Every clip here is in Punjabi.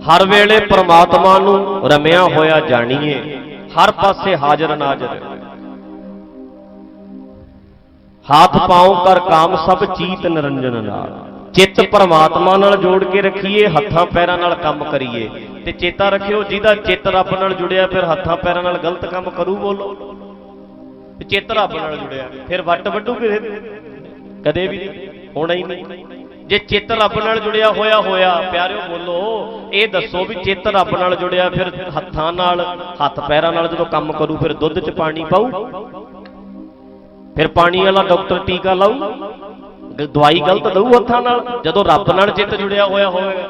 ਹਰ ਵੇਲੇ ਪ੍ਰਮਾਤਮਾ ਨੂੰ ਰਮਿਆ ਹੋਇਆ ਜਾਣੀਏ। ਹਰ ਪਾਸੇ ਹਾਜ਼ਰ ਨਾਜ਼ਰ। ਹੱਥ ਪਾਉ ਕਰ ਕਾਮ ਸਭ ਚੀਤ ਨਿਰੰਜਨ ਨਾਲ। ਚਿੱਤ ਪਰਮਾਤਮਾ ਨਾਲ ਜੋੜ ਕੇ ਰੱਖੀਏ, ਹੱਥਾਂ ਪੈਰਾਂ ਨਾਲ ਕੰਮ ਕਰੀਏ। ਤੇ ਚੇਤਾ ਰੱਖਿਓ, ਜਿਹਦਾ ਚਿੱਤ ਰੱਬ ਨਾਲ ਜੁੜਿਆ, ਫਿਰ ਹੱਥਾਂ ਪੈਰਾਂ ਨਾਲ ਗਲਤ ਕੰਮ ਕਰੂ ਬੋਲੋ। ਚਿੱਤ ਰੱਬ ਨਾਲ ਜੁੜਿਆ, ਫਿਰ ਵੱਟ ਵੱਡੂ ਕਿਸੇ ਕਦੇ ਵੀ ਹੋਣਾ ਹੀ ਨਹੀਂ। ਜੇ ਚਿੱਤ ਰੱਬ ਨਾਲ ਜੁੜਿਆ ਹੋਇਆ ਹੋਇਆ, ਪਿਆਰਿਓ ਬੋਲੋ, ਇਹ ਦੱਸੋ ਵੀ ਚਿੱਤ ਰੱਬ ਨਾਲ ਜੁੜਿਆ, ਫਿਰ ਹੱਥਾਂ ਨਾਲ, ਹੱਥ ਪੈਰਾਂ ਨਾਲ ਜਦੋਂ ਕੰਮ ਕਰੂ, ਫਿਰ ਦੁੱਧ 'ਚ ਪਾਣੀ ਪਾਊ? ਫਿਰ ਪਾਣੀ ਵਾਲਾ ਡਾਕਟਰ ਟੀਕਾ ਲਾਊ? ਦਵਾਈ ਗਲਤ ਦਊ ਹੱਥਾਂ ਨਾਲ? ਜਦੋਂ ਰੱਬ ਨਾਲ ਚਿੱਤ ਜੁੜਿਆ ਹੋਇਆ ਹੋਵੇਗਾ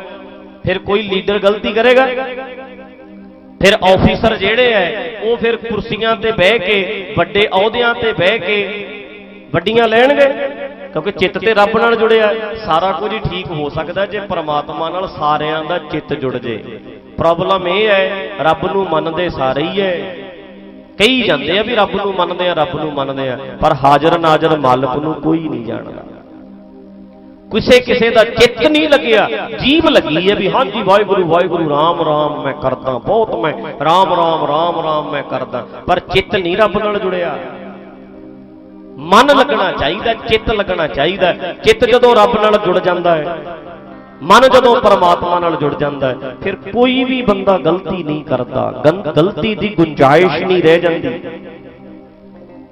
ਫਿਰ ਕੋਈ ਲੀਡਰ ਗਲਤੀ ਕਰੇਗਾ? ਫਿਰ ਆਫੀਸਰ ਜਿਹੜੇ ਐ, ਉਹ ਫਿਰ ਕੁਰਸੀਆਂ ਤੇ ਬਹਿ ਕੇ, ਵੱਡੇ ਅਹੁਦਿਆਂ ਤੇ ਬਹਿ ਕੇ, ਵੱਡੀਆਂ ਲੈਣਗੇ? ਕਿਉਂਕਿ ਚਿੱਤ ਤੇ ਰੱਬ ਨਾਲ ਜੁੜਿਆ, ਸਾਰਾ ਕੁਝ ਠੀਕ ਹੋ ਸਕਦਾ ਜੇ ਪਰਮਾਤਮਾ ਨਾਲ ਸਾਰਿਆਂ ਦਾ ਚਿੱਤ ਜੁੜ ਜੇ। ਪ੍ਰੋਬਲਮ ਇਹ ਹੈ, ਰੱਬ ਨੂੰ ਮੰਨਦੇ ਸਾਰੇ ਹੀ ਹੈ। ਕਈ ਜਾਂਦੇ ਆ ਵੀ ਰੱਬ ਨੂੰ ਮੰਨਦੇ ਆ, ਰੱਬ ਨੂੰ ਮੰਨਦੇ ਆ, ਪਰ ਹਾਜ਼ਰ ਨਾਜ਼ਰ ਮਾਲਕ ਨੂੰ ਕੋਈ ਨਹੀਂ ਜਾਣਦਾ। ਕਿਸੇ ਕਿਸੇ ਦਾ ਚਿੱਤ ਨਹੀਂ ਲੱਗਿਆ, ਜੀਭ ਲੱਗੀ ਹੈ ਵੀ ਹਾਂਜੀ ਵਾਹਿਗੁਰੂ ਵਾਹਿਗੁਰੂ, ਰਾਮ ਰਾਮ ਮੈਂ ਕਰਦਾ ਬਹੁਤ ਮੈਂ, ਰਾਮ ਰਾਮ ਰਾਮ ਰਾਮ ਮੈਂ ਕਰਦਾ, ਪਰ ਚਿੱਤ ਨਹੀਂ ਰੱਬ ਨਾਲ ਜੁੜਿਆ। ਮਨ ਲੱਗਣਾ ਚਾਹੀਦਾ, ਚਿੱਤ ਲੱਗਣਾ ਚਾਹੀਦਾ। ਚਿੱਤ ਜਦੋਂ ਰੱਬ ਨਾਲ ਜੁੜ ਜਾਂਦਾ ਹੈ, ਮਨ ਜਦੋਂ ਪਰਮਾਤਮਾ ਨਾਲ ਜੁੜ ਜਾਂਦਾ ਹੈ, ਫਿਰ ਕੋਈ ਵੀ ਬੰਦਾ ਗਲਤੀ ਨਹੀਂ ਕਰਦਾ। ਗਲਤੀ ਦੀ ਗੁੰਜਾਇਸ਼ ਨਹੀਂ ਰਹਿ ਜਾਂਦੀ।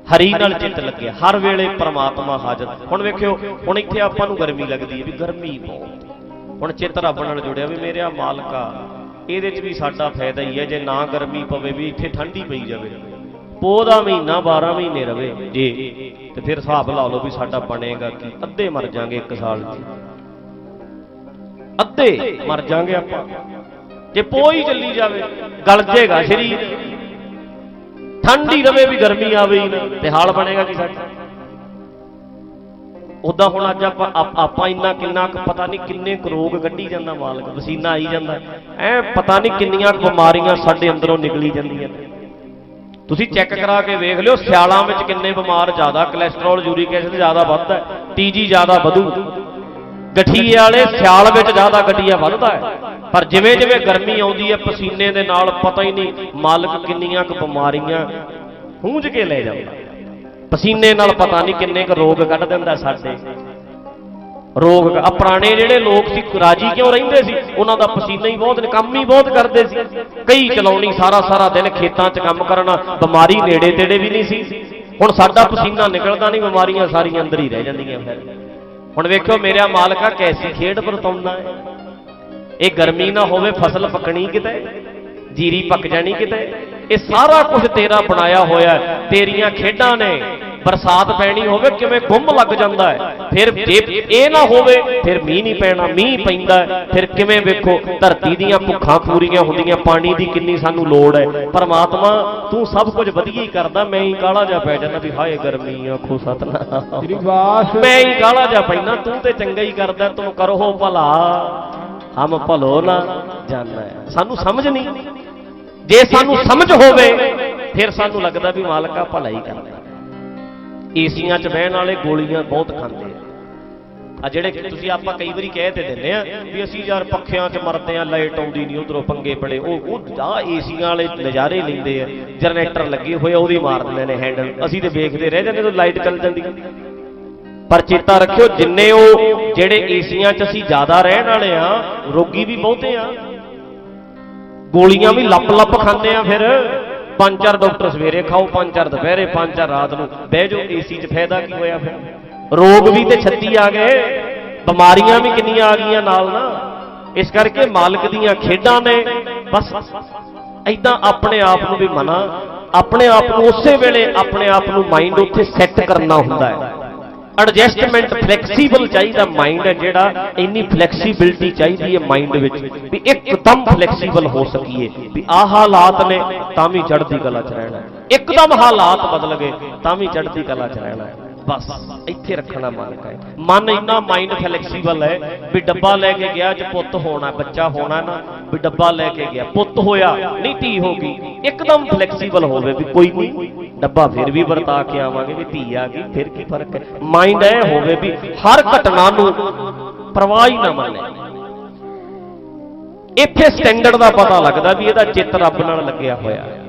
ਹਰੀ ਨਾਲ ਚਿੱਤ ਲੱਗਿਆ ਹਰ ਵੇਲੇ ਪਰਮਾਤਮਾ ਹਾਜ਼ਰ। ਹੁਣ ਵੇਖਿਓ, ਹੁਣ ਇੱਥੇ ਆਪਾਂ ਨੂੰ ਗਰਮੀ ਲੱਗਦੀ ਹੈ ਵੀ ਗਰਮੀ ਬਹੁਤ ਹੁਣ ਚਿੱਤ ਰੱਬ ਨਾਲ ਜੁੜਿਆ ਵੀ ਮੇਰਿਆ ਮਾਲਕਾ, ਇਹਦੇ 'ਚ ਵੀ ਸਾਡਾ ਫਾਇਦਾ ਹੀ ਹੈ, ਜੇ ਨਾ ਗਰਮੀ ਪਵੇ ਵੀ ਇੱਥੇ ਠੰਡੀ ਪਈ ਜਾਵੇ। ਪੋਹ ਦਾ ਮਹੀਨਾ 12 ਮਹੀਨੇ ਰਵੇ। ਜੇ। ਤੇ ਫਿਰ ਹਿਸਾਬ ਲਾ ਲਓ ਵੀ ਸਾਡਾ ਬਣੇਗਾ ਕੀ। ਅੱਧੇ ਮਰ ਜਾਾਂਗੇ ਇੱਕ ਸਾਲ 'ਚ। ਅੱਧੇ ਮਰ ਜਾਾਂਗੇ ਆਪਾਂ। ਜੇ ਪੋ ਹੀ ਚੱਲੀ ਜਾਵੇ, ਗਲ ਜੇਗਾ ਸਰੀਰ। ਠੰਡੀ ਰਵੇ ਵੀ ਗਰਮੀ ਆਵੇ ਹੀ ਨਾ। ਤੇ ਹਾਲ ਬਣੇਗਾ ਕਿ ਸਾਡਾ? ਉਦਾਂ ਹੁਣ ਅੱਜ ਆਪਾਂ ਆਪਾਂ ਇੰਨਾ ਕਿੰਨਾ ਕੁ ਪਤਾ ਨਹੀਂ ਕਿੰਨੇ ਕੁ ਰੋਗ ਕੱਢੀ ਜਾਂਦਾ ਮਾਲਕ। ਪਸੀਨਾ ਆਈ ਜਾਂਦਾ। ਐ ਪਤਾ ਨਹੀਂ ਕਿੰਨੀਆਂ ਬਿਮਾਰੀਆਂ ਸਾਡੇ ਅੰਦਰੋਂ ਨਿਕਲੀ ਜਾਂਦੀਆਂ ਨੇ। ਤੁਸੀਂ ਚੈੱਕ ਕਰਾ ਕੇ ਵੇਖ ਲਿਓ, ਸਿਆਲਾਂ ਵਿੱਚ ਕਿੰਨੇ ਬਿਮਾਰ ਜ਼ਿਆਦਾ ਕੋਲੇਸਟ੍ਰੋਲ ਯੂਰਿਕ ਐਸਿਡ ਜ਼ਿਆਦਾ ਵੱਧਦਾ ਹੈ ਟੀਜੀ ਜ਼ਿਆਦਾ ਵਧੂ। ਗਠੀਏ ਵਾਲੇ ਸਿਆਲ ਵਿੱਚ ਜ਼ਿਆਦਾ ਗਠੀਆ ਵੱਧਦਾ ਹੈ। ਪਰ ਜਿਵੇਂ ਜਿਵੇਂ ਗਰਮੀ ਆਉਂਦੀ ਹੈ, ਪਸੀਨੇ ਦੇ ਨਾਲ ਪਤਾ ਹੀ ਨਹੀਂ ਮਾਲਕ ਕਿੰਨੀਆਂ ਕੁ ਬਿਮਾਰੀਆਂ ਹੂੰਝ ਕੇ ਲੈ ਜਾਂਦਾ। ਪਸੀਨੇ ਨਾਲ ਪਤਾ ਨਹੀਂ ਕਿੰਨੇ ਕੁ ਰੋਗ ਕੱਢ ਦਿੰਦਾ ਸਾਡੇ। ਰੋਗ ਆ ਪੁਰਾਣੇ ਜਿਹੜੇ ਲੋਕ ਸੀ, ਰਾਜੀ ਕਿਉਂ ਰਹਿੰਦੇ ਸੀ? ਉਹਨਾਂ ਦਾ ਪਸੀਨਾ ਹੀ ਬਹੁਤ ਨੇ ਕੰਮ ਹੀ ਬਹੁਤ ਕਰਦੇ ਸੀ। ਕਈ ਚਲਾਉਣੀ, ਸਾਰਾ ਸਾਰਾ ਦਿਨ ਖੇਤਾਂ 'ਚ ਕੰਮ ਕਰਨਾ, ਬਿਮਾਰੀ ਨੇੜੇ ਤੇੜੇ ਵੀ ਨਹੀਂ ਸੀ। ਹੁਣ ਸਾਡਾ ਪਸੀਨਾ ਨਿਕਲਦਾ ਨਹੀਂ, ਬਿਮਾਰੀਆਂ ਸਾਰੀਆਂ ਅੰਦਰ ਹੀ ਰਹਿ ਜਾਂਦੀਆਂ ਫਿਰ। ਹੁਣ ਵੇਖਿਓ, ਮੇਰਾ ਮਾਲਕਾ ਕੈਸੀ ਖੇਡ ਵਰਤਾਉਂਦਾ ਹੈ। ਇਹ ਗਰਮੀ ਨਾ ਹੋਵੇ, ਫਸਲ ਪੱਕਣੀ ਕਿਤੇ, ਜੀਰੀ ਪੱਕ ਜਾਣੀ ਕਿਤੇ। ਇਹ ਸਾਰਾ ਕੁਝ ਤੇਰਾ ਬਣਾਇਆ ਹੋਇਆ ਤੇਰੀਆਂ ਖੇਡਾਂ ਨੇ। ਬਰਸਾਤ ਪੈਣੀ ਹੋਵੇ ਕਿਵੇਂ ਗੁੰਮ ਲੱਗ ਜਾਂਦਾ ਹੈ? ਫਿਰ ਜੇ ਇਹ ਨਾ ਹੋਵੇ ਫਿਰ ਮੀਂਹ ਨਹੀਂ ਪੈਣਾ ਮੀਂਹ ਪੈਂਦਾ ਫਿਰ ਕਿਵੇਂ ਵੇਖੋ ਧਰਤੀ ਦੀਆਂ ਭੁੱਖਾਂ ਪੂਰੀਆਂ ਹੁੰਦੀਆਂ ਪਾਣੀ ਦੀ ਕਿੰਨੀ ਸਾਨੂੰ ਲੋੜ ਹੈ। ਪਰਮਾਤਮਾ ਤੂੰ ਸਭ ਕੁਝ ਵਧੀਆ ਹੀ ਕਰਦਾ ਮੈਂ ਹੀ ਕਾਲਾ ਜਾ ਪੈ ਜਾਂਦਾ ਵੀ ਹਾਏ ਗਰਮੀ ਆਖੋ ਸਤਨਾਮ। ਸ੍ਰੀ ਵਾਸ। ਮੈਂ ਹੀ ਕਾਲਾ ਜਾ ਪੈਣਾ ਤੂੰ ਤੇ ਚੰਗਾ ਹੀ ਕਰਦਾ ਤੂੰ ਕਰੋ ਭਲਾ। ਹਮ ਭਲੋ ਨਾ ਜਾਣਾ। ਸਾਨੂੰ ਸਮਝ ਨਹੀਂ। ਜੇ ਸਾਨੂੰ ਸਮਝ ਹੋਵੇ ਫਿਰ ਸਾਨੂੰ ਲੱਗਦਾ ਵੀ ਮਾਲਕਾ ਭਲਾ ਹੀ ਕਰਦਾ। ਏਸੀਆਂ 'ਚ ਬਹਿਣ ਵਾਲੇ ਗੋਲੀਆਂ ਬਹੁਤ ਖਾਂਦੇ ਆ। ਆ ਜਿਹੜੇ ਤੁਸੀਂ ਆਪਾਂ ਕਈ ਵਾਰੀ ਕਹਿ ਤੇ ਦਿੰਦੇ ਆ ਵੀ ਅਸੀਂ ਯਾਰ ਪੱਖਿਆਂ 'ਚ ਮਰਦੇ ਆ ਲਾਈਟ ਆਉਂਦੀ ਨਹੀਂ ਉਧਰੋਂ ਪੰਗੇ ਬੜੇ ਉਹ ਉਹ ਆ ਏਸੀਆਂ ਵਾਲੇ ਨਜ਼ਾਰੇ ਲੈਂਦੇ ਆ ਜਨਰੇਟਰ ਲੱਗੇ ਹੋਏ ਆ, ਉਹਦੀ ਮਾਰ ਦਿੰਦੇ ਨੇ ਹੈਂਡਲ ਅਸੀਂ ਤੇ ਵੇਖਦੇ ਰਹਿ ਜਾਂਦੇ ਜਦੋਂ ਲਾਈਟ ਚੱਲ ਜਾਂਦੀ। ਪਰ ਚੇਤਾ ਰੱਖਿਓ ਜਿੰਨੇ ਉਹ ਜਿਹੜੇ ਏਸੀਆਂ 'ਚ ਅਸੀਂ ਜ਼ਿਆਦਾ ਰਹਿਣ ਵਾਲੇ ਆ ਰੋਗੀ ਵੀ ਬਹੁਤੇ ਆ। ਗੋਲੀਆਂ ਵੀ ਲੱਪ ਲੱਪ ਖਾਂਦੇ ਆ ਫਿਰ। ਪੰਜ ਚਾਰ ਡਾਕਟਰ ਸਵੇਰੇ ਖਾਓ ਪੰਜ ਚਾਰ ਦੁਪਹਿਰੇ ਪੰਜ ਚਾਰ ਰਾਤ ਨੂੰ। ਬਹਿ ਜਾਓ ਏਸੀ 'ਚ ਫਾਇਦਾ ਕੀ ਹੋਇਆ ਫਿਰ? ਰੋਗ ਵੀ ਤੇ 36 ਆ ਗਏ, ਬਿਮਾਰੀਆਂ ਵੀ ਕਿੰਨੀਆਂ ਆ ਗਈਆਂ ਨਾਲ ਨਾ। ਇਸ ਕਰਕੇ ਮਾਲਕ ਦੀਆਂ ਖੇਡਾਂ ਨੇ, ਬਸ। ਐਦਾਂ ਆਪਣੇ ਆਪ ਨੂੰ ਵੀ ਮਨਾ, ਆਪਣੇ ਆਪ ਨੂੰ ਉਸੇ ਵੇਲੇ ਆਪਣੇ ਆਪ ਨੂੰ ਮਾਈਂਡ ਉੱਥੇ ਸੈੱਟ ਕਰਨਾ ਹੁੰਦਾ ਹੈ। ਐਡਜਸਟਮੈਂਟ ਫਲੈਕਸੀਬਲ ਚਾਹੀਦਾ ਮਾਈਂਡ ਹੈ ਜਿਹੜਾ ਇੰਨੀ ਫਲੈਕਸੀਬਿਲਟੀ ਚਾਹੀਦੀ ਹੈ ਮਾਈਂਡ ਵਿੱਚ ਵੀ ਇੱਕਦਮ ਫਲੈਕਸੀਬਲ ਹੋ ਸਕੀਏ। ਵੀ ਆਹ ਹਾਲਾਤ ਨੇ ਤਾਂ ਵੀ ਚੜ੍ਹਦੀ ਕਲਾ 'ਚ ਰਹਿਣਾ ਇੱਕਦਮ ਹਾਲਾਤ ਬਦਲ ਗਏ ਤਾਂ ਵੀ ਚੜ੍ਹਦੀ ਕਲਾ 'ਚ ਰਹਿਣਾ ਬਸ ਇੱਥੇ ਰੱਖਣਾ ਮਨ ਹੈ ਮਨ ਇੰਨਾ ਮਾਈਂਡ ਫਲੈਕਸੀਬਲ ਹੈ ਵੀ ਡੱਬਾ ਲੈ ਕੇ ਗਿਆ ਚ ਪੁੱਤ ਹੋਣਾ ਬੱਚਾ ਹੋਣਾ ਨਾ ਵੀ ਡੱਬਾ ਲੈ ਕੇ ਗਿਆ। ਪੁੱਤ ਹੋਇਆ ਨਹੀਂ ਧੀ ਹੋ ਗਈ। ਇੱਕਦਮ ਫਲੈਕਸੀਬਲ ਹੋਵੇ ਵੀ ਕੋਈ ਨਹੀਂ। ਡੱਬਾ ਫਿਰ ਵੀ ਵਰਤਾ ਕੇ ਆਵਾਂਗੇ ਵੀ ਧੀ ਆ ਗਈ ਫਿਰ ਕੀ ਫ਼ਰਕ ਹੈ? ਮਾਈਂਡ ਇਹ ਹੋਵੇ ਵੀ ਹਰ ਘਟਨਾ ਨੂੰ ਪਰਵਾਹ ਹੀ ਨਾ ਮੰਨੇ। ਇੱਥੇ ਸਟੈਂਡਰਡ ਦਾ ਪਤਾ ਲੱਗਦਾ ਵੀ ਇਹਦਾ ਚਿੱਤ ਰੱਬ ਨਾਲ ਲੱਗਿਆ ਹੋਇਆ। ਹੈ